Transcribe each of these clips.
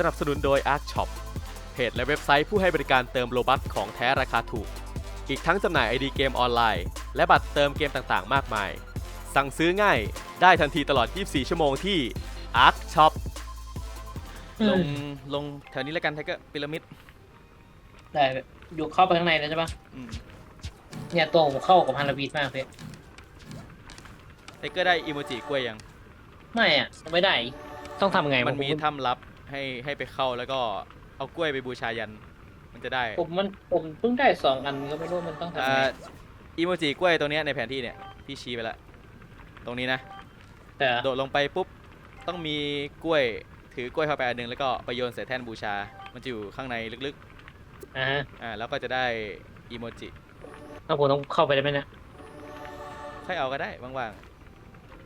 สนับสนุนโดย Arc Shop เพจและเว็บไซต์ผู้ให้บริการเติมโลบัคของแท้ราคาถูก อีกทั้งจำหน่ายไอดีเกมออนไลน์ และบัตรเติมเกมต่างๆ มากมาย สั่งซื้อง่ายได้ทันทีตลอด 24 ชั่วโมงที่ Arc Shop ลงลงแถวนี้แล้วกันไทเกอร์พีระมิดได้อยู่เข้าไปข้างในแล้วใช่ปะอืมเนี่ยตัวผมเข้ากับฮันนาบีดมากเลยไทเกอร์ได้อีโมจิกล้วยยังไม่อะไม่ได้ ต้องทำไงมันมีผถ้ำลับ ให้ให้ไปเข้าแล้วก็เอากล้วยไปบูชายัน มันจะได้ผมมันผมเพิ่งได้สองอันก็ไม่รู้มันต้องทำอ่ไงาอีโมจิกล้วยตรงเนี้ยในแผนที่เนี่ยพี่ชี้ไปละตรงนี้นะ แต่โดดลงไปปุ๊บต้องมีกล้วยถือกล้วยเข้าไปอันหนึงแล้วก็ไปโยนใส่แท่นบูชา มันจะอยู่ข้างในลึกอ่าฮะๆอ่าแล้วก็จะได้อีโมจิแล้วผมต้องเข้าไปได้ไหมเนี่ยค่อยเอาก็ได้ว่าง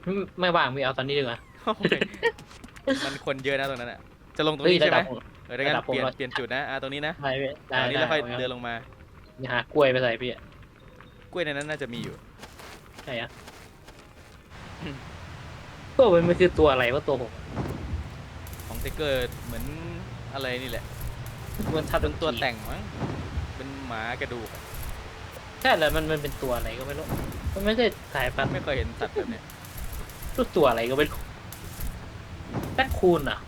ไม่ไม่ว่างไม่เอาตอนนี้ดีกว่าๆโอ้ยมันคนเยอะนะตรงนั้นอะ จะลงตรงเฮ้ยนี้ระใช่ไหดัมบผมเออดังนั้นระดับผมเปลี่ยนก่อนเปลี่ยนจุดนะอ่าตรงนี้นะได้พี่ได้อันนี้แล้วค่อยได้เดินลงมาหากล้วยไปใส่พี่อะกล้วยในนั้นน่าจะมีอยู่ใช่อะตัวมันมันคือตัวอะไรวะตัวผมของเทเกอร์เหมือนอะไรนี่แหละมันทับเป็นตัวแต่งมั้งเป็นหมากระดูกอะใช่แล้วมันมันเป็นตัวอะไรก็ไม่รู้มันไม่ใช่สายพันธุ์ไม่เคยเห็นสัตว์แบบเนี้ยรู้ตัวอะไรก็ไม่รู้แรคคูนอะ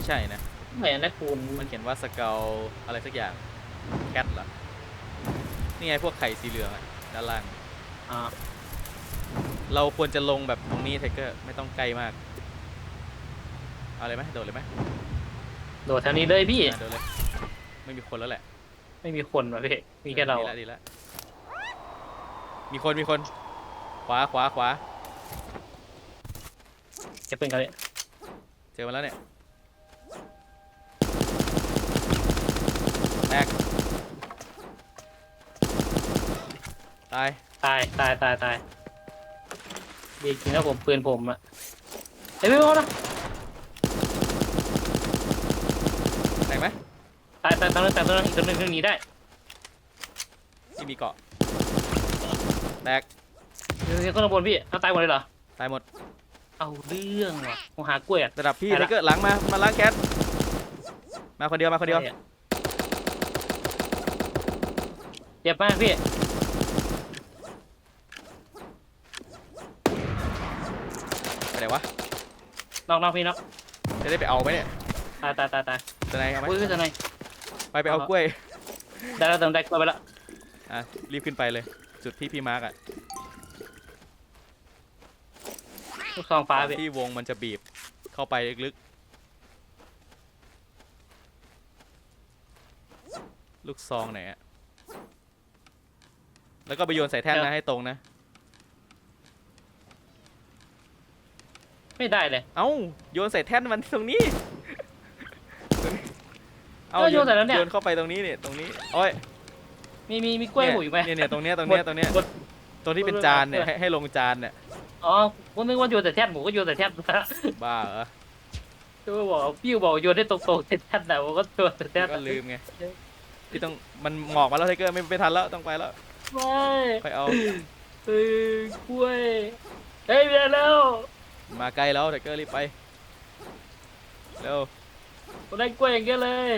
ไม่ใช่นะ ไม่แรคคูนมันเขียนว่าสเกลอะไรสักอย่าง แคทเหรอ นี่ไงพวกไข่สีเหลืองอะด้านล่าง อ่าเราควรจะลงแบบตรงนี้ไทเกอร์ไม่ต้องใกล้มากเอาเลยไหมโดดเลยไหมโดดแถวนี้เลยพี่ อะโดดเลย ไม่มีคนแล้วแหละไม่มีคนว่ะพี่ มีแค่เราดีละดีละมีคนมีคน ขวาขวาขวาจะเป็นกันเลยเจอมาแล้วเนี่ย แตกตายตายตายตายตายดีจริงแล้วผมปืนผมอะเอ้ยไม่รู้นะแตกไหมตายตายตายตายตายตายอีกตัวหนึงหนึงหนีได้ที่มีเกาะแตกเดี๋ยวเดี๋ยวข้างบนพี่เอาตายหมดเลยเหรอตายหมดเอาเรื่องว่ะผมหากล้วยอะ ระดับพี่ไปไทละ เกอร์หลังมามาล้างแก๊สมาคนเดียวมาคนเดียว เจ็บมากพี่ไปไหนวะ นอกนอกพี่นอกจะได้ไปเอาไหมเนี่ยตายตายตายตายจะไหนเอาไหมอุ้ยจะไหนไปไปเอากล้วย ได้แล้วเติมได้กล้วยไปแล้วอะรีบขึ้นไปเลย จุดที่พี่มาร์กอะลูกซองฟ้าพี่ที่วงมันจะบีบเข้าไปลึกๆลูกซองไหนอะ แล้วก็ไปโยนใส่แท่นนะให้ตรงนะ ไม่ได้เลยเอ้าโยนใส่แท่นมันตรงนี้ตรงนี้เอาก็โยนใส่แล้วเนี่ยโยนเข้าไปตรงนี้เนี่ยตรงนี้โอ้ยมีมีมีกล้วยหูอยู่ไหมเนี่ยเนี่ยตรงเนี้ยตรงเนี้ยตรงเนี้ยหมดตรงที่เป็นจานเนี่ยให้ให้ลงจานเนี่ยอ๋อผมนึกว่าโยนแต่แท่นผมก็โยนแต่แท่นบ้าเหรอก็บอกพี่บอกโยนให้ตรงๆแต่แท่นแต่ผมก็โยนแต่แท่นก็ลืมไงพี่ต้องมันหมอกมาแล้วไทเกอร์ไม่ไม่ทันแล้วต้องไปแล้ว ไม่ไปเอา เออกล้วยเฮ้ยเบียร์แล้วมาไกลแล้วไทเกอร์รีบไป เร็ว ผมได้กล้วยอย่างเงี้ยเลย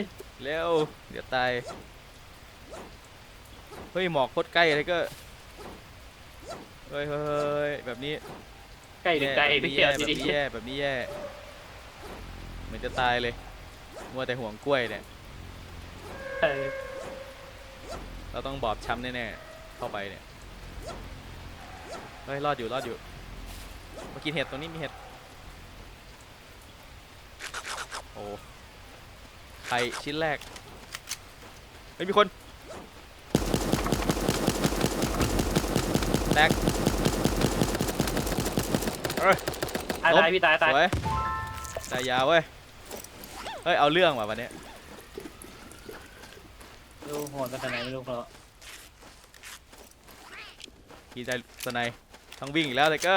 เร็ว เดี๋ยวตาย เฮ้ย หมอกโคตรใกล้ไทเกอร์เฮ้ยเฮ้ยเฮ้ยแบบนี้ใกล้หรือไกลแบบพี่นี้เกียแย่ร์แบบดีนี้แย่แบบนี้แย่เหมือนจะตายเลยมัวแต่ห่วงกล้วยเนี่ย ๆเออเราต้องบอบช้ำแน่ๆ เข้าไปเนี่ยเฮ้ยรอดอยู่รอดอยู่มากินเห็ดตรงนี้มีเห็ดโอ้ไข่ชิ้นแรกเฮ้ยมีคนแตกเอ้ยตายลบตายพี่ตายตายสวยตายยาวเว้ยเฮ้ยเอาเรื่องว่ะวันเนี้ยดูโหดมาจากไหนไม่รู้เขา กีใจสไนด์ต้องวิ่งอีกแล้วเลยก็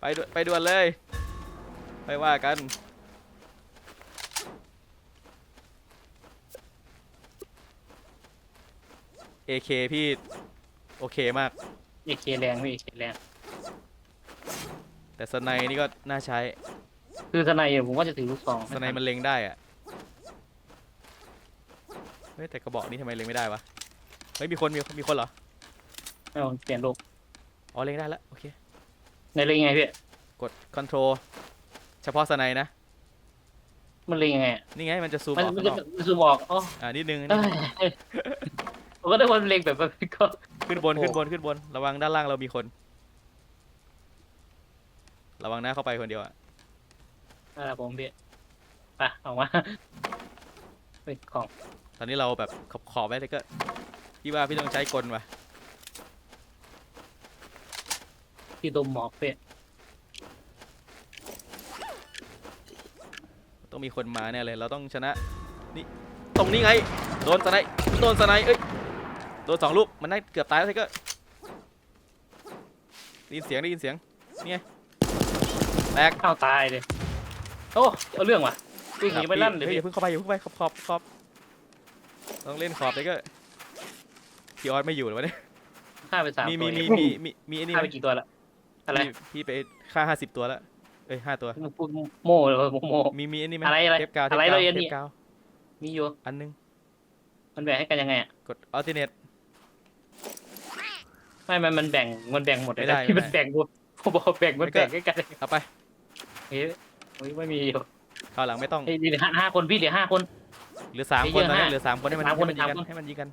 ไปด่วนไปด่วนเลยไปว่ากัน AK พี่โอเคมากเอเคแรงพี่เอเคแรง แต่สไนด์นี่ก็น่าใช้ คือทนายผมก็จะถือลูกซองสไนด์มันเล็งได้อะเฮ้ยแต่กระบอกนี้ทำไมเล็งไม่ได้วะ เฮ้ยมีคนมีมีคนเหรอไม่ เอาเปลี่ยนรูปอ๋อเล็งได้แล้วโอเค ในเล็งยังไงพี่กด control เฉพาะสไนนะ มันเล็งยังไงอะนี่ไงมันจะซูมมันออกมันข้างจะนอกมันซูมออกอ๋ออ่านิดนึงเอ้ยผมก็ได้คนเล็งแบบแบบก็ ขึ้นบนโอ้ ขึ้นบนขึ้นบน ระวังด้านล่างเรามีคน ระวังหน้าเข้าไปคนเดียวอะนั่นแหละผมพี่ไปออกมาเฮ้ยของตอนนี้เราแบบขอบขอบไว้เลยก็พี่ว่าพี่ต้องใช้กลว่ะ ที่ดมหมอกพี่ต้องมีคนมาแน่เลย เราต้องชนะ นี่ตรงนี้ไง โดนสไนป์โดนสไนป์เอ้ย โดนสองลูก มันน่าเกือบตายแล้วไทเก็ได้ยินเสียงได้ยินเสียง นี่ไง แตกข้าวตายเลย โอ้ เอาเรื่องว่ะวิ่งหนีไปลั่นเลยฮ้ยพี่อย่าเพิ่งเข้าไปอย่าเพิ่งไปขอบขอบขอบต้องเล่นขอบไทเก็พี่ออสไม่อยู่เหรอวะเนี่ยฆ่าไปสามมีตัวมีเองมีมีมีไอ้นี่ฆ่าไหม ไปกี่ตัวละ อะไร พี่พี่ไปฆ่าห้าสิบตัวแล้วเอ้ยห้าตัวมึงพูดโม่เลยโม่ มีมีไอ้นี่ไหมอะไรอะไรเทปกาวเทปอะไรกาวเลยอันเทนี้ ปกาวมีอยู่ อันนึงมันแบ่งให้กันยังไงอะ กดอัลติเนต ไม่มันมันแบ่ง มันแบ่งหมดเลยไม่ได้นะที่ไม่มันได้แบ่งกูผมบอกแบ่ง มันไม่ก็แบ่งให้กันเอาไป เฮ้ยเฮ้ยไม่มีอยู่คราวหลังไม่ต้องเฮ้ยเหลือห้าห้าคนพี่เหลือห้าคน เหลือสามไม่คนเยอะตอนนี้ฮะเหลือสามคนให้มันสามคนให้มันยิงกันสามคน ให้มันยิงกัน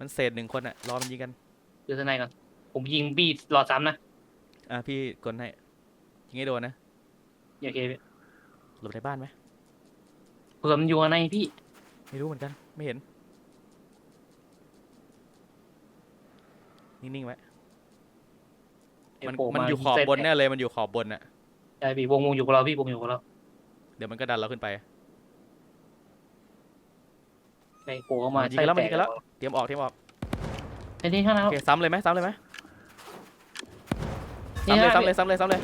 มันเศษหนึ่งคนอะรอมันยิงกันเดี๋ยวทนายก่อนผมยิงบี้รอซ้ำนะ อะพี่กดให้ยิงให้โดนนะโอเคพี่หลบในบ้านไหมเผื่อมันอยู่ข้างในพี่ไม่รู้เหมือนกัน ไม่เห็น นิ่งๆไว้ไอ้มันโผล่มันมาอยู่ขอบบนแน่เลยมันอยู่ขอบบนอะใช่พี่วงวงอยู่กับเราพี่วงอยู่กับเราเดี๋ยวมันก็ดันเราขึ้นไปไอ้โผล่เข้ามามันยิงกันแล้วมันยิงกันแล้วเตรียมออกเตรียมออกไอ้นี่ข้างในโอเคซ้ำเลยไหมซ้ำเลยไหมนี่ ซ้ำเลยข้างซ้ำในเลยซ้ำเลยซ้ำเลย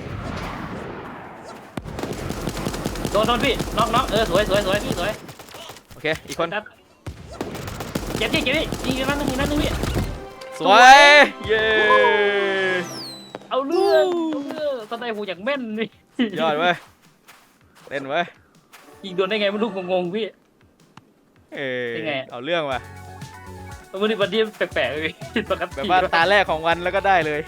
โดนโดนพี่น็อกน็อกเออสวยสวยสวยพี่สวยโอเคอีกคนครับเจ็บดิเจ็บดิยิงกันนัดหนึงยิงนัดหนึงพี่สวยเย้เอาเรื่องเอาเรื่องตอนไหนผมอยากแม่นนี่ยอดเว้ยเล่นเว้ยยิงโดนได้ไงไม่รู้งงๆพี่เอ้เป็นไงเอาเรื่องว่ะวันนี้วันนี้แปลกๆเลยพี่ปกติแบบว่าตาแรกของวันแล้วก็ได้เลย